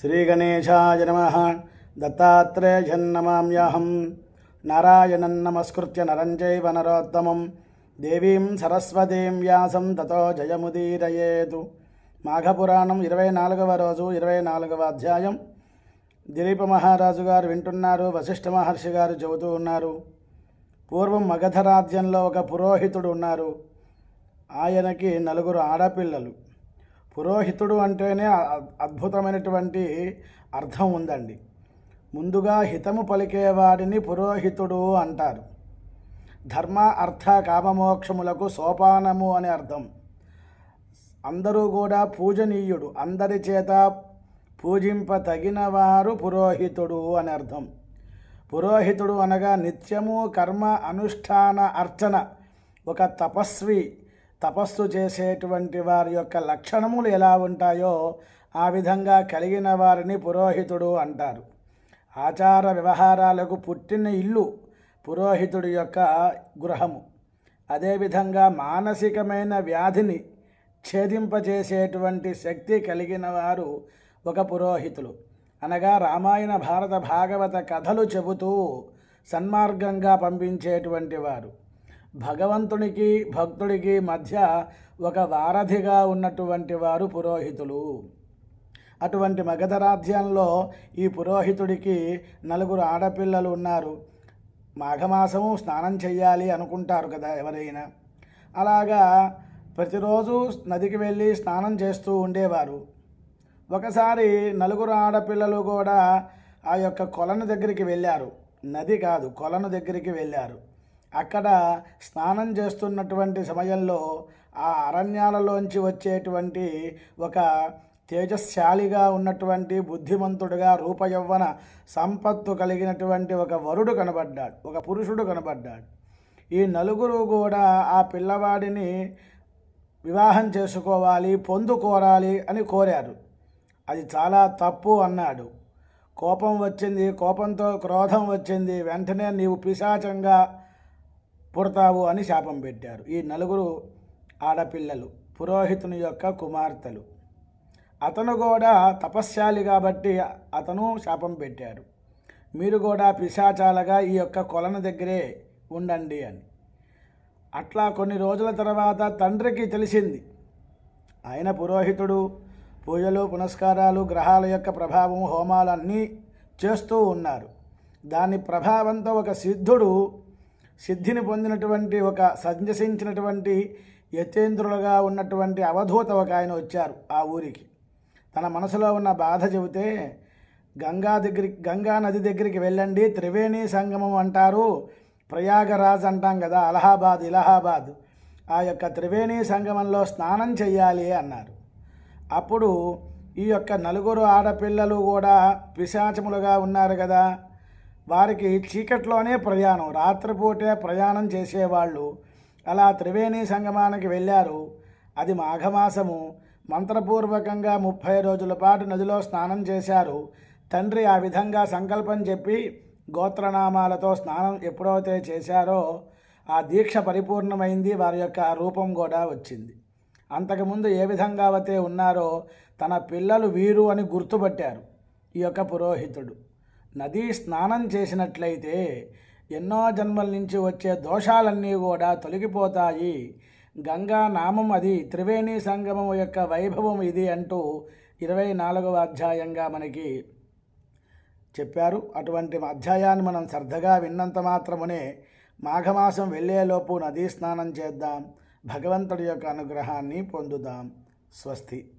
శ్రీగణేశాయ నమ. దత్తాత్రేయన్నమామ్యహం నారాయణం నమస్కృత్య నరంజై వనరోత్తమం నరోత్తమం. దేవీం సరస్వతీం వ్యాసం తతో జయముదీరయేతు. మాఘపురాణం ఇరవై నాలుగవ రోజు ఇరవై నాలుగవ అధ్యాయం. దిలీప మహారాజు గారు వింటున్నారు వశిష్ఠ మహర్షి గారు చెబుతూ ఉన్నారు. పూర్వం మగధ రాజ్యంలో ఒక పురోహితుడు ఉన్నారు. ఆయనకి నలుగురు ఆడపిల్లలు. పురోహితుడు అంటేనే అద్భుతమైనటువంటి అర్థం ఉందండి. ముందుగా హితము పలికేవాడిని పురోహితుడు అంటారు. ధర్మ అర్థ కామమోక్షములకు సోపానము అని అర్థం. అందరూ కూడా పూజనీయుడు. అందరి చేత పూజింప తగినవారు పురోహితుడు అని అర్థం. పురోహితుడు అనగా నిత్యము కర్మ అనుష్ఠాన అర్చన ఒక తపస్వి తపస్సు చేసేటువంటి వారి యొక్క లక్షణములు ఎలా ఉంటాయో ఆ విధంగా కలిగిన వారిని పురోహితుడు అంటారు. ఆచార వ్యవహారాలకు పుట్టిన ఇల్లు పురోహితుడి యొక్క గృహము. అదేవిధంగా మానసికమైన వ్యాధిని ఛేదింపజేసేటువంటి శక్తి కలిగిన వారు ఒక పురోహితులు. అనగా రామాయణ భారత భాగవత కథలు చెబుతూ సన్మార్గంగా పంపించేటువంటి వారు. భగవంతునికి భక్తుడికి మధ్య ఒక వారధిగా ఉన్నటువంటి వారు పురోహితులు. అటువంటి మగధరాధ్యంలో ఈ పురోహితుడికి నలుగురు ఆడపిల్లలు ఉన్నారు. మాఘమాసము స్నానం చేయాలి అనుకుంటారు కదా ఎవరైనా. అలాగా ప్రతిరోజు నదికి వెళ్ళి స్నానం చేస్తూ ఉండేవారు. ఒకసారి నలుగురు ఆడపిల్లలు కూడా ఆ యొక్క కొలను దగ్గరికి వెళ్ళారు. నది కాదు కొలను దగ్గరికి వెళ్ళారు. అక్కడ స్నానం చేస్తున్నటువంటి సమయంలో ఆ అరణ్యాలలోంచి వచ్చేటువంటి ఒక తేజశాలిగా ఉన్నటువంటి బుద్ధిమంతుడుగా రూపయవ్వన సంపత్తు కలిగినటువంటి ఒక వరుడు కనబడ్డాడు ఒక పురుషుడు కనబడ్డాడు. ఈ నలుగురు కూడా ఆ పిల్లవాడిని వివాహం చేసుకోవాలి పొందుకోరాలి అని కోరారు. అది చాలా తప్పు అన్నాడు. కోపం వచ్చింది కోపంతో క్రోధం వచ్చింది. వెంటనే నీవు పిశాచంగా పుడతావు అని శాపం పెట్టారు. ఈ నలుగురు ఆడపిల్లలు పురోహితుని యొక్క కుమార్తెలు. అతను కూడా తపస్శాలి కాబట్టి అతను శాపం పెట్టాడు మీరు కూడా పిశాచాలగా ఈ యొక్క కొలను దగ్గరే ఉండండి అని. అట్లా కొన్ని రోజుల తర్వాత తండ్రికి తెలిసింది. ఆయన పురోహితుడు పూజలు పునస్కారాలు గ్రహాల యొక్క ప్రభావం హోమాలన్నీ చేస్తూ ఉన్నారు. దాని ప్రభావంతో ఒక సిద్ధుడు సిద్ధిని పొందినటువంటి ఒక సంజసించినటువంటి యతేంద్రులుగా ఉన్నటువంటి అవధూత ఒక ఆయన వచ్చారు ఆ ఊరికి. తన మనసులో ఉన్న బాధ చెబితే గంగా దగ్గరికి గంగా నది దగ్గరికి వెళ్ళండి త్రివేణి సంగమం అంటారు ప్రయాగరాజ్ అంటాం కదా అలహాబాద్ ఇలహాబాద్. ఆ యొక్క త్రివేణి సంగమంలో స్నానం చెయ్యాలి అన్నారు. అప్పుడు ఈ యొక్క నలుగురు ఆడపిల్లలు కూడా పిశాచములుగా ఉన్నారు కదా వారికి చీకట్లోనే ప్రయాణం రాత్రిపూటే ప్రయాణం చేసేవాళ్ళు. అలా త్రివేణి సంగమానికి వెళ్ళారు. అది మాఘమాసము. మంత్రపూర్వకంగా ముప్పై రోజుల పాటు నదిలో స్నానం చేశారు. తండ్రి ఆ విధంగా సంకల్పం చెప్పి గోత్రనామాలతో స్నానం ఎప్పుడైతే చేశారో ఆ దీక్ష పరిపూర్ణమైంది. వారి యొక్క రూపం కూడా వచ్చింది. అంతకుముందు ఏ విధంగా అయితే ఉన్నారో తన పిల్లలు వీరు అని గుర్తుపట్టారు ఈ యొక్క పురోహితుడు. నదీ స్నానం చేసినట్లయితే ఎన్నో జన్మల నుంచి వచ్చే దోషాలన్నీ కూడా తొలగిపోతాయి. గంగా నామం అది త్రివేణి సంగమం యొక్క వైభవం ఇది అంటూ ఇరవై నాలుగవ అధ్యాయంగా మనకి చెప్పారు. అటువంటి అధ్యాయాన్ని మనం శ్రద్ధగా విన్నంత మాత్రమునే మాఘమాసం వెళ్ళేలోపు నదీ స్నానం చేద్దాం. భగవంతుడి యొక్క అనుగ్రహాన్ని పొందుదాం. స్వస్తి.